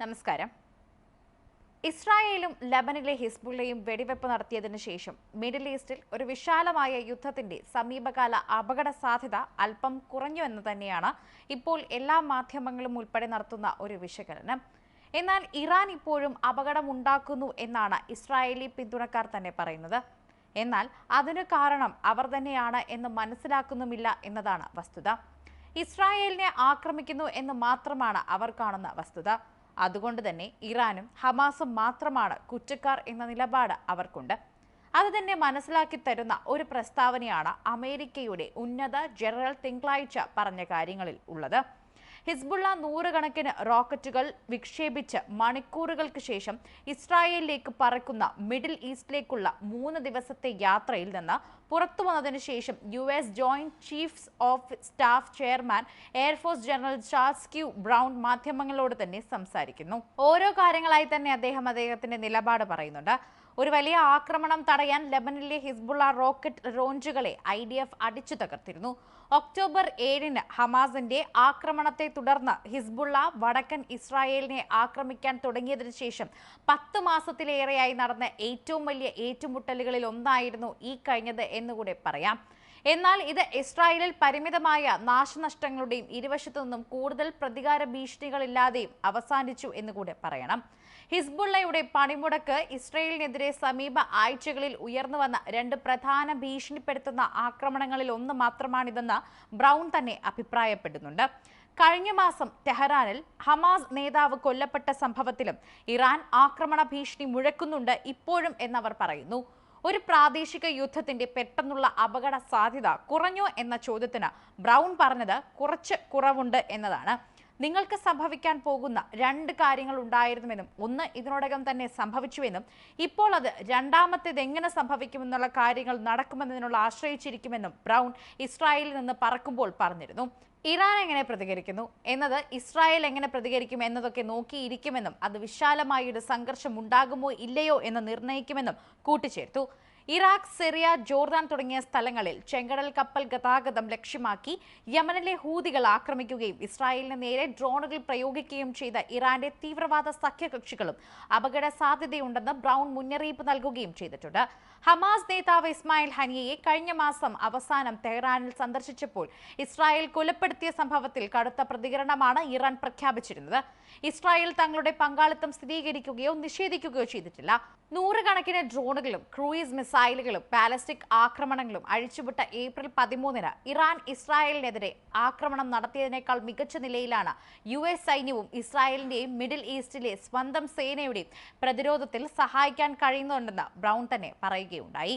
നമസ്കാരം. ഇസ്രായേലും ലബനിലെ ഹിസ്ബുള്ളയും വെടിവെപ്പ് നടത്തിയതിനു ശേഷം മിഡിൽ ഈസ്റ്റിൽ ഒരു വിശാലമായ യുദ്ധത്തിന്റെ സമീപകാല അപകട സാധ്യത അല്പം കുറഞ്ഞു എന്ന് തന്നെയാണ് ഇപ്പോൾ എല്ലാ മാധ്യമങ്ങളും ഉൾപ്പെടെ നടത്തുന്ന ഒരു വിശകലനം. എന്നാൽ ഇറാൻ ഇപ്പോഴും അപകടമുണ്ടാക്കുന്നു എന്നാണ് ഇസ്രായേലി പിന്തുണക്കാർ തന്നെ പറയുന്നത്. എന്നാൽ അതിനു കാരണം അവർ തന്നെയാണ് എന്ന് മനസ്സിലാക്കുന്നുമില്ല എന്നതാണ് വസ്തുത. ഇസ്രായേലിനെ ആക്രമിക്കുന്നു എന്ന് മാത്രമാണ് അവർ കാണുന്ന വസ്തുത. അതുകൊണ്ട് തന്നെ ഇറാനും ഹമാസും മാത്രമാണ് കുറ്റക്കാർ എന്ന നിലപാട് അവർക്കുണ്ട്. അത് തന്നെ മനസ്സിലാക്കി തരുന്ന ഒരു പ്രസ്താവനയാണ് അമേരിക്കയുടെ ഉന്നത ജനറൽ തിങ്കളാഴ്ച പറഞ്ഞ കാര്യങ്ങളിൽ ഉള്ളത്. ഹിസ്ബുള്ള നൂറുകണക്കിന് റോക്കറ്റുകൾ വിക്ഷേപിച്ച് മണിക്കൂറുകൾക്ക് ശേഷം ഇസ്രായേലിലേക്ക് പറക്കുന്ന മിഡിൽ ഈസ്റ്റിലേക്കുള്ള മൂന്ന് ദിവസത്തെ യാത്രയിൽ നിന്ന് പുറത്തു വന്നതിനു ശേഷം U S joint chiefs of staff chairman air force general Charles Q brown മാധ്യമങ്ങളോട് തന്നെ സംസാരിക്കുന്നു. ഓരോ കാര്യങ്ങളായി തന്നെ അദ്ദേഹം അദ്ദേഹത്തിന്റെ നിലപാട് പറയുന്നുണ്ട്. ഒരു വലിയ ആക്രമണം തടയാൻ ലെബനിലെ ഹിസ്ബുള്ള റോക്കറ്റ് റോഞ്ചുകളെ ഐ ഡി എഫ് അടിച്ചു തകർത്തിരുന്നു. ഒക്ടോബർ ഏഴിന് ഹമാസിന്റെ ആക്രമണത്തെ തുടർന്ന് ഹിസ്ബുള്ള വടക്കൻ ഇസ്രായേലിനെ ആക്രമിക്കാൻ തുടങ്ങിയതിനു ശേഷം പത്ത് മാസത്തിലേറെയായി നടന്ന ഏറ്റവും വലിയ ഏറ്റുമുട്ടലുകളിൽ ഒന്നായിരുന്നു ഈ കഴിഞ്ഞത് എന്നുകൂടെ പറയാം. എന്നാൽ ഇത് ഇസ്രായേലിൽ പരിമിതമായ നാശനഷ്ടങ്ങളുടെയും ഇരുവശത്തു നിന്നും കൂടുതൽ പ്രതികാര ഭീഷണികളില്ലാതെയും അവസാനിച്ചു എന്നുകൂടെ പറയണം. ഹിസ്ബുള്ളയുടെ പണിമുടക്ക് ഇസ്രയേലിനെതിരെ സമീപ ആഴ്ചകളിൽ ഉയർന്നു വന്ന രണ്ട് പ്രധാന ഭീഷണിപ്പെടുത്തുന്ന ആക്രമണങ്ങളിൽ ഒന്ന് മാത്രമാണിതെന്ന് ബ്രൗൺ തന്നെ അഭിപ്രായപ്പെടുന്നുണ്ട്. കഴിഞ്ഞ മാസം ടെഹ്റാനിൽ ഹമാസ് നേതാവ് കൊല്ലപ്പെട്ട സംഭവത്തിലും ഇറാൻ ആക്രമണ ഭീഷണി മുഴക്കുന്നുണ്ട് ഇപ്പോഴും എന്നവർ പറയുന്നു. ഒരു പ്രാദേശിക യുദ്ധത്തിന്റെ പെട്ടെന്നുള്ള അപകട സാധ്യത കുറഞ്ഞോ എന്ന ചോദ്യത്തിന് ബ്രൗൺ പറഞ്ഞത് കുറച്ച് കുറവുണ്ട് എന്നതാണ്. നിങ്ങൾക്ക് സംഭവിക്കാൻ പോകുന്ന രണ്ട് കാര്യങ്ങൾ ഉണ്ടായിരുന്നുവെന്നും ഒന്ന് ഇതിനോടകം തന്നെ സംഭവിച്ചുവെന്നും ഇപ്പോൾ അത് രണ്ടാമത്തേത് എങ്ങനെ സംഭവിക്കുമെന്നുള്ള കാര്യങ്ങൾ നടക്കുമെന്നതിനുള്ള ആശ്രയിച്ചിരിക്കുമെന്നും ബ്രൗൺ ഇസ്രായേലിൽ നിന്ന് പറക്കുമ്പോൾ പറഞ്ഞിരുന്നു. ഇറാൻ എങ്ങനെ പ്രതികരിക്കുന്നു? എന്നത് ഇസ്രായേൽ എങ്ങനെ പ്രതികരിക്കും എന്നതൊക്കെ നോക്കിയിരിക്കുമെന്നും അത് വിശാലമായ ഒരു സംഘർഷം ഉണ്ടാകുമോ ഇല്ലയോ എന്ന് നിർണയിക്കുമെന്നും കൂട്ടിച്ചേർത്തു. ഇറാഖ് സിറിയ ജോർദാൻ തുടങ്ങിയ സ്ഥലങ്ങളിൽ ചെങ്കടൽ കപ്പൽ ഗതാഗതം ലക്ഷ്യമാക്കി യമനിലെ ഹൂതികൾ ആക്രമിക്കുകയും ഇസ്രായേലിന് നേരെ ഡ്രോണുകൾ പ്രയോഗിക്കുകയും ചെയ്ത ഇറാന്റെ തീവ്രവാദ സഖ്യകക്ഷികളും അപകട സാധ്യതയുണ്ടെന്ന് ബ്രൗൺ മുന്നറിയിപ്പ് നൽകുകയും ചെയ്തിട്ടുണ്ട്. ഹമാസ് നേതാവ് ഇസ്മായിൽ ഹനിയയെ കഴിഞ്ഞ മാസം അവസാനം തെഹ്റാനിൽ സന്ദർശിച്ചപ്പോൾ ഇസ്രായേൽ കൊലപ്പെടുത്തിയ സംഭവത്തിൽ കടുത്ത പ്രതികരണമാണ് ഇറാൻ പ്രഖ്യാപിച്ചിരുന്നത്. ഇസ്രായേൽ തങ്ങളുടെ പങ്കാളിത്തം സ്ഥിരീകരിക്കുകയോ നിഷേധിക്കുകയോ ചെയ്തിട്ടില്ല. നൂറുകണക്കിന് ഡ്രോണുകളും ക്രൂയിസ് മിസൈലുകളും ബാലിസ്റ്റിക് ആക്രമണങ്ങളും അഴിച്ചുവിട്ട ഏപ്രിൽ പതിമൂന്നിന് ഇറാൻ ഇസ്രായേലിനെതിരെ ആക്രമണം നടത്തിയതിനേക്കാൾ മികച്ച നിലയിലാണ് യു എസ് സൈന്യവും ഇസ്രായേലിന്റെയും മിഡിൽ ഈസ്റ്റിലെ സ്വന്തം സേനയുടെയും പ്രതിരോധത്തിൽ സഹായിക്കാൻ കഴിയുന്നുണ്ടെന്ന് ബ്രൗൺ തന്നെ പറയുകയുണ്ടായി.